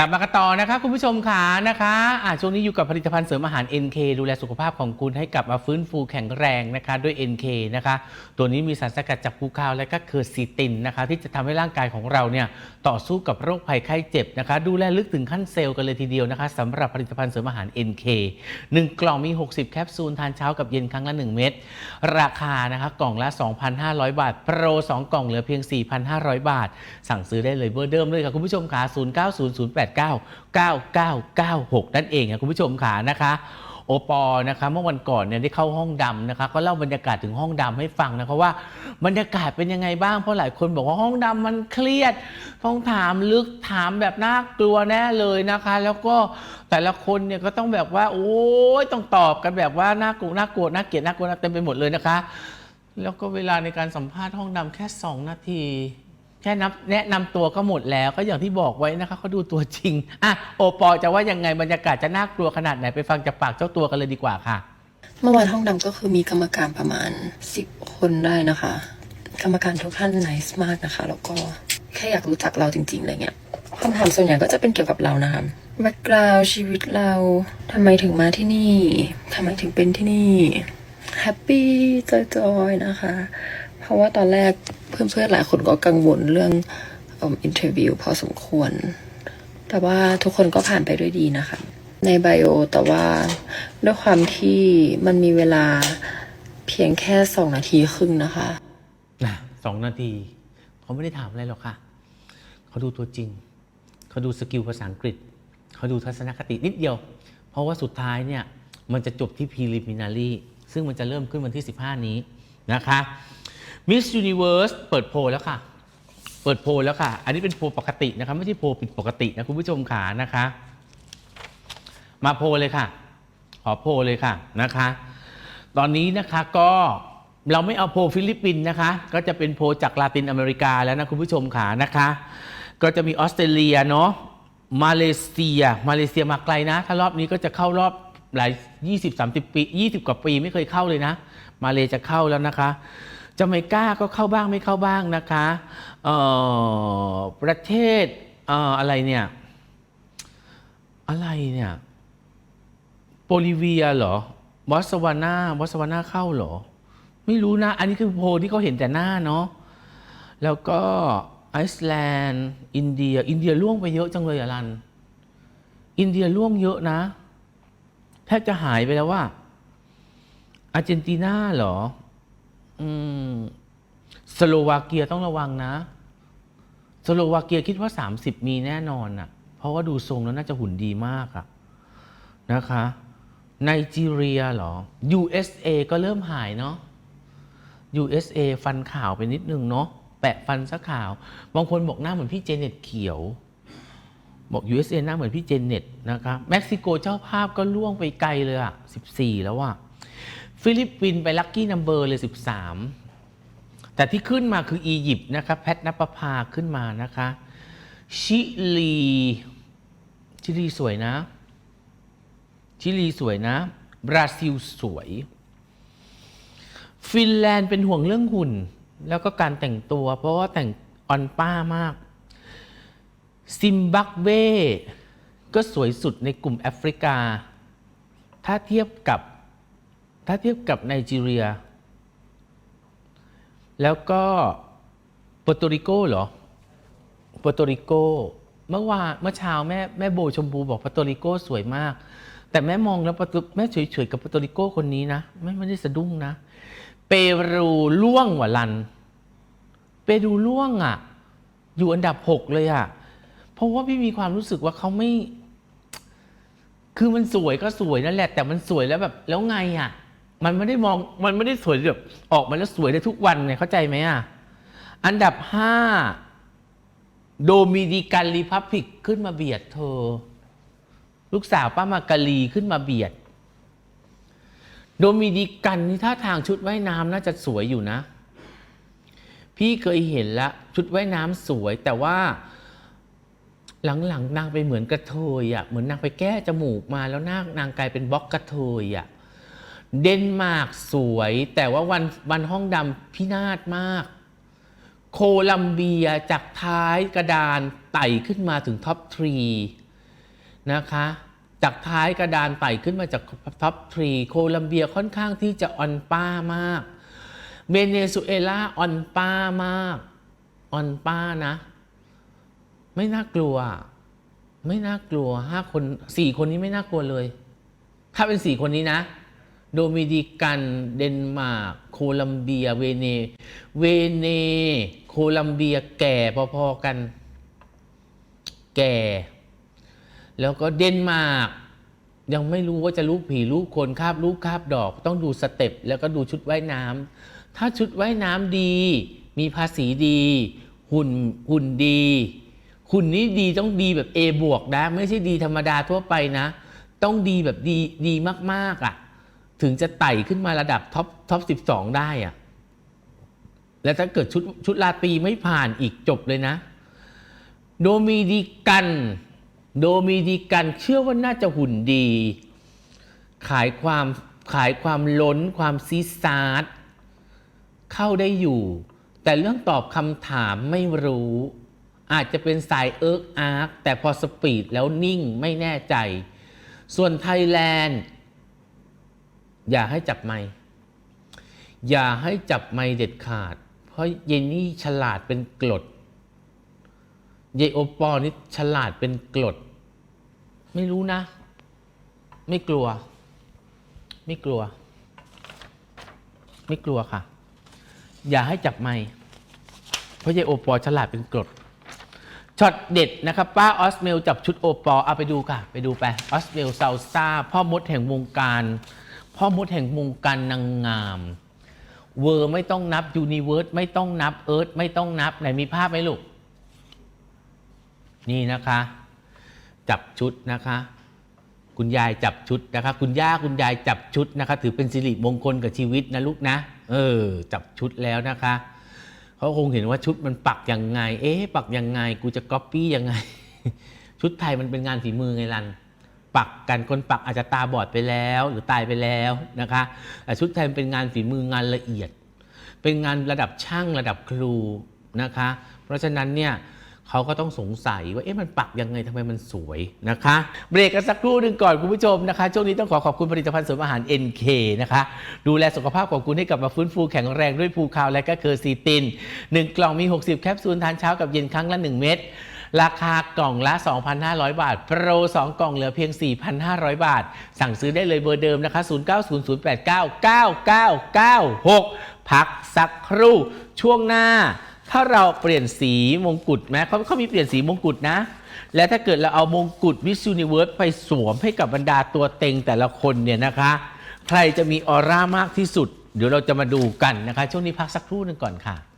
กลับมากันต่อนะคะคุณผู้ชมขานะคะะช่วงนี้อยู่กับผลิตภัณฑ์เสริมอาหาร NK ดูแลสุขภาพของคุณให้กลับมาฟื้นฟูแข็งแรงนะคะด้วย NK นะคะ ตัวนี้มีสารสกัดจากภูคาวและก็เคอร์ซีตินนะคะ ที่จะทำให้ร่างกายของเราเนี่ยต่อสู้กับโรคภัยไข้เจ็บนะคะ ดูแลลึกถึงขั้นเซลล์กันเลยทีเดียวนะคะสำหรับผลิตภัณฑ์เสริมอาหาร NK 1 กล่องมี 60 แคปซูลทานเช้ากับเย็นครั้งละ 1 เม็ดราคานะคะกล่องละ 2,500 บาท โปร 2 กล่องเหลือเพียง 4,500 บาท สั่งซื้อได้เลยเบอร์เดิมเลยค่ะคุณผู้ชมขา0900899996 นั่นเองค่ะคุณผู้ชมขานะคะโอปอนะคะเมื่อวันก่อนเนี่ยได้เข้าห้องดำนะคะก็เล่าบรรยากาศถึงห้องดำให้ฟังนะคะว่าบรรยากาศเป็นยังไงบ้างเพราะหลายคนบอกว่าห้องดำมันเครียด ต้องถามลึกถามแบบน่ากลัวแน่เลยนะคะ แล้วก็แต่ละคนเนี่ยก็ต้องแบบว่า โอ้ยต้องตอบกันแบบว่าน่ากลัวน่ากลัวน่าเกลียดน่ากลัวเต็มไปหมดเลยนะคะ แล้วก็เวลาในการสัมภาษณ์ห้องดำแค่ 2 นาที แค่นับแนะนำตัวก็หมดแล้วก็อย่างที่บอกไว้นะคะเขาดูตัวจริงอะโอปอจะว่ายังไงบรรยากาศจะน่ากลัวขนาดไหนไปฟังจากปากเจ้าตัวกันเลยดีกว่าค่ะ เมื่อวานห้องดำก็คือมีกรรมการประมาณสิบคนได้นะคะ กรรมการทุกท่านนิสมากนะคะ แล้วก็แค่อยากรู้จักเราจริงๆอะไรเงี้ยคำถามส่วนใหญ่ก็จะเป็นเกี่ยวกับเรานะคะแบ็กกราวชีวิตเราทำไมถึงมาที่นี่ทำไมถึงเป็นที่นี่แฮปปี้จอยๆนะคะ ราะว่าตอนแรกเพื่อนๆหลายคนก็กังวลเรื่องอินเทอร์วิวพอสมควร แต่ว่าทุกคนก็ผ่านไปด้วยดีนะคะ ในไบโอแต่ว่าด้วยความที่มันมีเวลาเพียงแค่สองนาทีครึ่งนะคะนะสองนาทีเขาไม่ได้ถามอะไรหรอกค่ะ เขาดูตัวจริง เขาดูสกิลภาษาอังกฤษ เขาดูทัศนคตินิดเดียว เพราะว่าสุดท้ายเนี่ย มันจะจบที่ preliminary ซึ่งมันจะเริ่มขึ้นวันที่ 15 นี้นะคะ Miss Universe เปิดโพลแล้วค่ะ เปิดโพลแล้วค่ะ อันนี้เป็นโพลปกตินะคะไม่ใช่โพลผิดปกตินะคุณผู้ชมขานะคะ มาโพลเลยค่ะ ขอโพลเลยค่ะนะคะ ตอนนี้นะคะก็เราไม่เอาโพลฟิลิปปินส์นะคะ ก็จะเป็นโพลจากลาตินอเมริกาแล้วนะคุณผู้ชมขานะคะ ก็จะมีออสเตรเลียเนาะมาเลเซีย มาเลเซียมาไกลนะ ถ้ารอบนี้ก็จะเข้ารอบหลาย 20 30 ปี 20 กว่าปีไม่เคยเข้าเลยนะ มาเลจะเข้าแล้วนะคะ จาเมกาก็เข้าบ้างไม่เข้าบ้างนะคะประเทศอออะไรเนี่ย อะไรเนี่ยโบลิเวียเหรอบอสวานาบอสวานาเข้าเหรอ ไม่รู้นะ อันนี้คือโพลที่เขาเห็นแต่หน้าเนาะแล้วก็ไอซ์แลนด์ อินเดีย อินเดียล่วงไปเยอะจังเลยอะรัน อินเดียล่วงเยอะนะ แทบจะหายไปแล้วว่าอาร์เจนตินาเหรอ สโลวาเกียต้องระวังนะ สโลวาเกียคิดว่า 30 มีแน่นอนอะเพราะว่าดูทรงแล้วน่าจะหุ่นดีมากอะนะคะไนจีเรียเหรอ USA ก็เริ่มหายเนาะ USA ฟันขาวไปนิดนึงเนาะแปะฟันซะขาว บางคนบอกหน้าเหมือนพี่เจเน็ตเขียว บอก USA หน้าเหมือนพี่เจเน็ตนะคะเม็กซิโกเจ้าภาพก็ล่วงไปไกลเลยอะ14 แล้วอะ ฟิลิปปินส์ไปลัคกี้นัมเบอร์เลย 13 แต่ที่ขึ้นมาคืออียิปต์นะคะแพทนปภาขึ้นมานะคะ ชิลี ชิลีสวยนะ ชิลีสวยนะ บราซิลสวย ฟินแลนด์เป็นห่วงเรื่องหุ่น แล้วก็การแต่งตัว เพราะว่าแต่งออนป้ามาก ซิมบับเว ก็สวยสุดในกลุ่มแอฟริกา ถ้าเทียบกับ ถ้าเทียบกับไนจีเรีย แล้วก็โปรโตริโกเหรอโปรโตริโกเมื่อวานเมื่อเช้าแม่แม่โบชมพูบอกโปรโตริโกสวยมาก แต่แม่มองแล้วโปโตแม่เฉยๆกับโปรโตริโกคนนี้นะไม่ไม่ได้สะดุ้งนะ เปรูล่วงว่ะลัน เปรูล่วงอะ อยู่อันดับหกเลยอะเพราะว่าพี่มีความรู้สึกว่าเขาไม่ คือมันสวยก็สวยนั่นแหละ แต่มันสวยแล้วแบบแล้วไงอะ มันไม่ได้มองมันไม่ได้สวยแบบออกมาแล้วสวยได้ทุกวันไงเข้าใจไหมอะ อันดับห้าโดมินิกันรีพับลิกขึ้นมาเบียดเธอ ลูกสาวป้ามาการีขึ้นมาเบียด โดมินิกันนี่ท่าทางชุดว่ายน้ำน่าจะสวยอยู่นะ พี่เคยเห็นละ ชุดว่ายน้ำสวย แต่ว่า หลังๆนางไปเหมือนกระเทยอะ่ะเหมือนนางไปแก้จมูกมาแล้วนางนางกลายเป็นบล็อกกระเทยอะ่ะ เดนมาร์กสวย แต่ว่าวันวันห้องดำพินาศมาก โคลัมเบียจากท้ายกระดานไต่ขึ้นมาถึงท็อปทรีนะคะจากท้ายกระดานไต่ขึ้นมาจากท็อปทรีโคลัมเบียค่อนข้างที่จะออนป้ามากเวเนซุเอลาออนป้ามากออนป้านะ ไม่น่ากลัว ไม่น่ากลัวห้าคนสี่คนนี้ไม่น่ากลัวเลย ถ้าเป็นสี่คนนี้นะ โดมินิกัน เดนมาร์ก โคลัมเบีย เวเน เวเน โคลัมเบียแก่พอๆกัน แก่ แล้วก็เดนมาร์กยังไม่รู้ว่าจะลูกผีลูกคนคาบลูกคาบดอก ต้องดูสเต็ปแล้วก็ดูชุดว่ายน้ำถ้าชุดว่ายน้ำดี มีภาษีดี หุ่นหุ่นดีหุ่นนี้ดีต้องดีแบบ A บวกนะ ไม่ใช่ดีธรรมดาทั่วไปนะ ต้องดีแบบดีดีมากๆอะ่ะ ถึงจะไต่ขึ้นมาระดับท็อปท็อปสิบสองได้อะแล้วถ้าเกิดชุดชุดลาตีไม่ผ่านอีกจบเลยนะ โดมินิกัน โดมินิกันเชื่อว่าน่าจะหุ่นดี ขายความขายความล้นความซีซาร์ดเข้าได้อยู่ แต่เรื่องตอบคำถามไม่รู้ อาจจะเป็นสายเอิร์กอาร์กแต่พอสปีดแล้วนิ่งไม่แน่ใจ ส่วนไทยแลนด์ อย่าให้จับไม้อย่าให้จับไม้เด็ดขาด เพราะเยนนี่ฉลาดเป็นกรดเยโอปอนี่ฉลาดเป็นกรดไม่รู้นะ ไม่กลัว ไม่กลัว ไม่กลัวค่ะ อย่าให้จับไม้เพราะเยโอปอฉลาดเป็นกรดช็อตเด็ดนะครับป้าออสเมลจับชุดโอปอลเอาไปดูค่ะ ไปดูไปออสเมลซาวซ่าพ่อมดแห่งวงการ พ่อมดแห่งวงการนางงาม เวอร์ไม่ต้องนับยูนิเวิร์สไม่ต้องนับเอิร์ธไม่ต้องนับไหนมีภาพไหมลูก นี่นะคะ จับชุดนะคะ คุณยายจับชุดนะคะ คุณย่าคุณยายจับชุดนะคะ ถือเป็นสิริมงคลกับชีวิตนะลูกนะ เออ จับชุดแล้วนะคะเขาคงเห็นว่าชุดมันปักยังไง เอ๊ะปักยังไง กูจะก๊อปปี้ยังไง ชุดไทยมันเป็นงานฝีมือไงลัน ปักกันคนปักอาจจะตาบอดไปแล้ว หรือตายไปแล้วนะคะแต่ชุดไทยมันเป็นงานฝีมืองานละเอียด เป็นงานระดับช่างระดับครูนะคะ เพราะฉะนั้นเนี่ยเขาก็ต้องสงสัยว่าเอ๊ะมันปักยังไงทำไมมันสวยนะคะ เบรกกันสักครู่หนึ่งก่อนคุณผู้ชมนะคะ ช่วงนี้ต้องขอขอบคุณผลิตภัณฑ์เสริมอาหาร NK นะคะ ดูแลสุขภาพของคุณให้กลับมาฟื้นฟูแข็งแรงด้วยภูคาวและก็เคอร์ซีติน 1 กล่องมี 60 แคปซูลทานเช้ากับเย็นครั้งละ 1 เม็ด ราคากล่องละ 2,500 บาท โปร 2 กล่องเหลือเพียง 4,500 บาท สั่งซื้อได้เลยเบอร์เดิมนะคะ 0900899996 พักสักครู่ ช่วงหน้า ถ้าเราเปลี่ยนสีมงกุฎไหมเขาเขามีเปลี่ยนสีมงกุฎนะ และถ้าเกิดเราเอามงกุฎวิส u นิเวิร์สไปสวมให้กับบรรดาตัวเต็งแต่ละคนเนี่ยนะคะ ใครจะมีออร่ามากที่สุด เดี๋ยวเราจะมาดูกันนะคะ ช่วงนี้พักสักครู่หนึ่งก่อนค่ะ